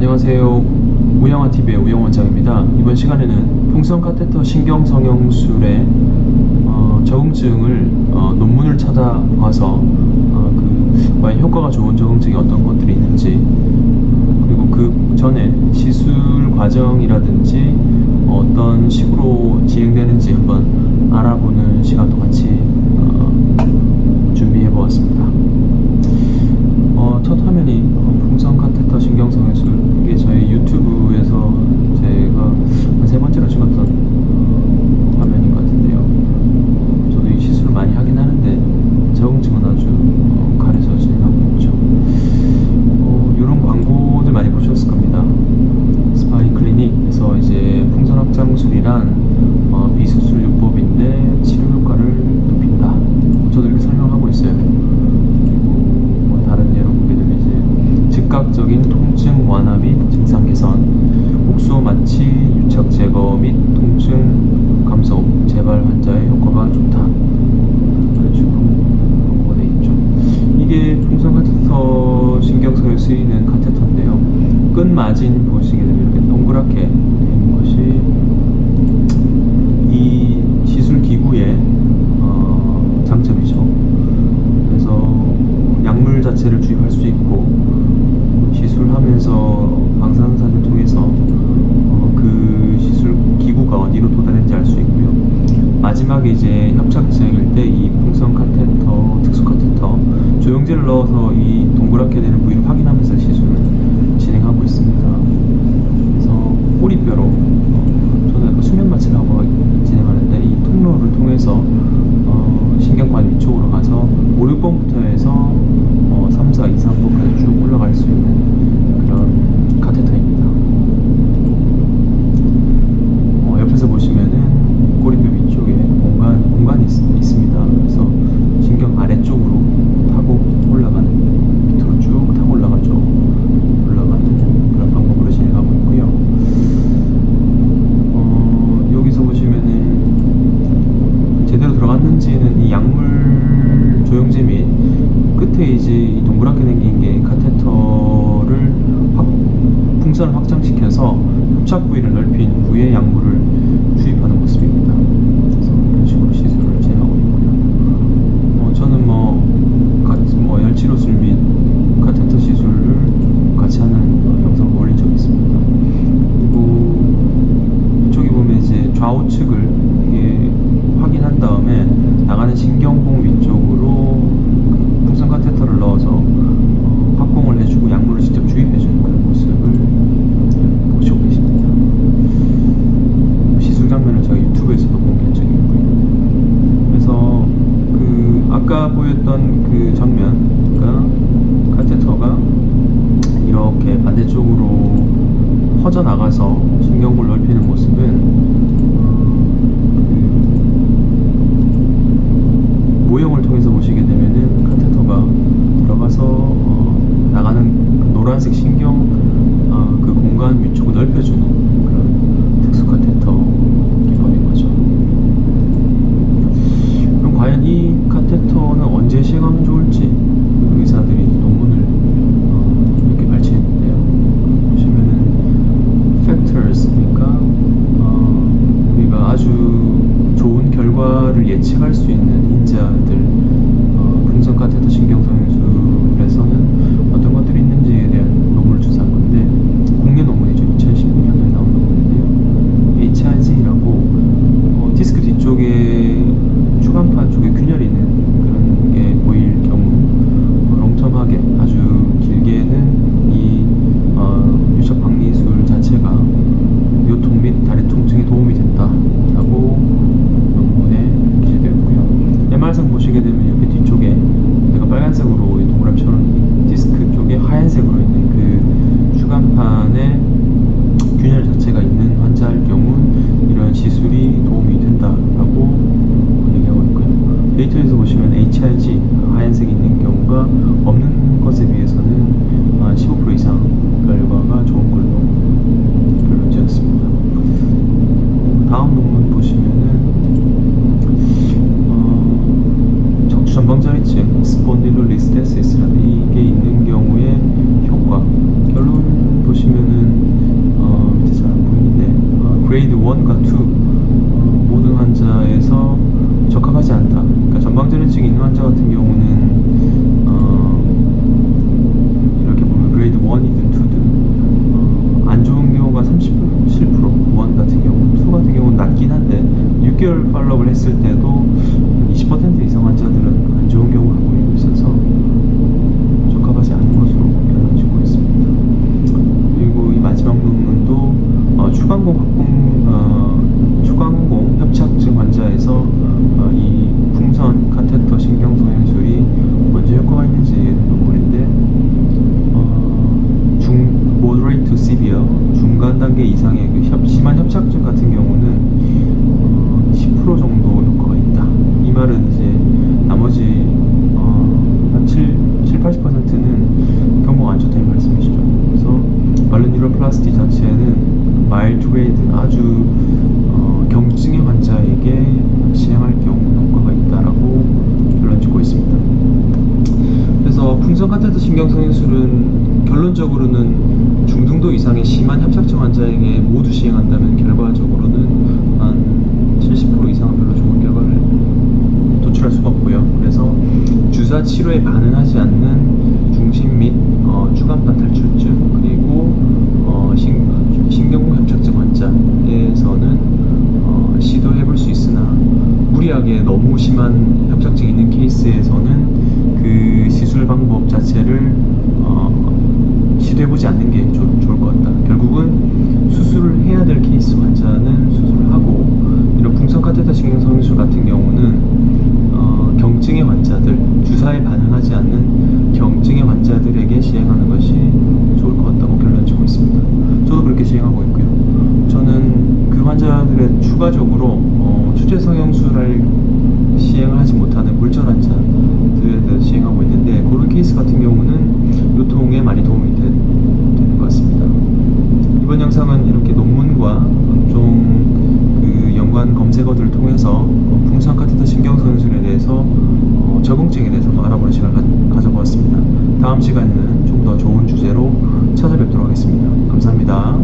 안녕하세요. 우영아TV의 우영원장입니다. 이번 시간에는 풍선 카테터 신경 성형술의 어, 적응증을 어, 논문을 찾아봐서 어, 그 과연 효과가 좋은 적응증이 어떤 것들이 있는지 그리고 그 전에 시술 과정이라든지 어떤 식으로 진행되는지 한번 알아보는 시간도 같이 어, 준비해 보았습니다. 어, 첫 화면이 어, 풍선 카테터 신경성형술 이게 저희 유튜브에서 제가 한 세 번째로 찍었던 어, 화면인 것 같은데요. 어, 저도 이 시술을 많이 하긴 하는데 적응증은 아주 어, 가려서 진행하고 있죠. 어, 이런 광고들 많이 보셨을 겁니다. 스파이 클리닉에서 이제 풍선 확장술이란 어, 비수술 요법인데 치료 효과를 높인다. 저도 이렇게 설명하고 있어요. 그리고 뭐 다른 예로 보게 되면 이제 즉각적인 통증 완화 및 증상 개선, 목소 마취, 유착 제거 및 통증 감소, 재발 효과가 좋다. 그런 식으로 있죠. 이게 풍선 카테터 신경성에 쓰이는 카테터인데요. 끈 마진 보시게 되면 이렇게 동그랗게 돼 있는 것이 이 시술 기구의 어, 장점이죠. 그래서 약물 자체를 주입할 수 있고 시술하면서 방사선을 통해서 어, 그 시술 기구가 어디로 도달했는지 알 수 있고요. 협착증일 때 이 풍선 카테터, 특수 카테터 조영제를 넣어서 이 동그랗게 되는 부위를 확인하면서 시술을 진행하고 있습니다. 그래서 꼬리뼈로 어, 저는 약간 수면 마취를 하고 진행하는데 이 통로를 통해서 어, 신경관 위쪽으로 가서 5, 6번부터 해서 어, 3, 4, 2, 3번까지 쭉 올라갈 수 있는 그런 카테터입니다. 어, 옆에서 보시면은 꼬리뼈 위쪽에 공간, 공간이 있, 있습니다. 그래서 신경 아래쪽으로 타고 올라가는, 밑으로 쭉 타고 올라가죠. 올라가는 그런 방법으로 진행하고 있고요. 어, 여기서 보시면은 제대로 들어갔는지는 이 조영제 및 끝에 이제 이 동그랗게 생긴 게 카테터를 확, 풍선을 확장시켜서 협착 부위를 넓힌 후에 약물을 주입하는 모습입니다. 그래서 이런 식으로 시술을 진행하고 있고요. 어, 저는 뭐, 같이 뭐 열치료술 및 카테터 시술을 같이 하는 어, 영상을 올린 적이 있습니다. 그리고 이쪽에 보면 이제 좌우측을 이게 확인한 다음에 나가는 신경봉 위쪽으로 그 풍선 카테터를 넣어서 어, 확공을 해주고 약물을 직접 주입해주는 그런 모습을 보시고 계십니다. 시술 장면을 제가 유튜브에서도 공개한 적이 있고요. 그래서 그 아까 보였던 그 장면, 그러니까 카테터가 이렇게 반대쪽으로 퍼져 나가서 신경을 넓히는 모습은 어, 그 모형을 통해서 보시게 되면은 카테터가 들어가서 어, 나가는 그 노란색 신경 어, 그 공간 위쪽을 넓혀주는 그런 특수 카테터 기법인 거죠. 그럼 과연 이 카테터는 언제 시행하면 좋을지 그 의사들이 논문을 어, 이렇게 발췌했는데요. 보시면은 factors 그러니까 어, 우리가 아주 좋은 결과를 예측할 수 있는 인자들 어, 풍선 카테터 신경성형술에서는 어떤 것들이 있는지에 대한 논문을 조사한 건데 국내 논문이죠 2016년도에 나온 논문인데요 HRG라고 어, 디스크 뒤쪽에 추간판 쪽에 균열이 있는 그런 게 보일 경우 어, 롱텀하게 아주 길게는 이 어, 유척 박리술 자체가 요통 및 다리 통증에 도움이 된다라고 논문에 MR상 보시게 되면 이렇게 뒤쪽에 내가 빨간색으로 이 동그라미처럼 디스크 쪽에 하얀색으로 있는 그 추간판에 균열 자체가 있는 환자일 경우 이런 시술이 도움이 된다라고 얘기하고 있고요. 데이터에서 보시면 HRG 하얀색이 있는 경우가 없는 것에 비해서는 한 15% 이상 결과가 좋은 걸로 결론 지었습니다. 다음 논문 보시면은 어, 척추 전 아주 어, 경증의 환자에게 시행할 경우 효과가 있다라고 결론 짓고 있습니다. 그래서 풍선 카테드 신경성인술은 결론적으로는 중등도 이상의 심한 협착증 환자에게 모두 시행한다면 결과적으로는 한 70% 이상은 별로 좋은 결과를 도출할 수가 없고요. 그래서 주사 치료에 반응하지 않는 중심 및 어, 주간판 탈출 무리하게 너무 심한 다음 시간에는 좀 더 좋은 주제로 찾아뵙도록 하겠습니다. 감사합니다.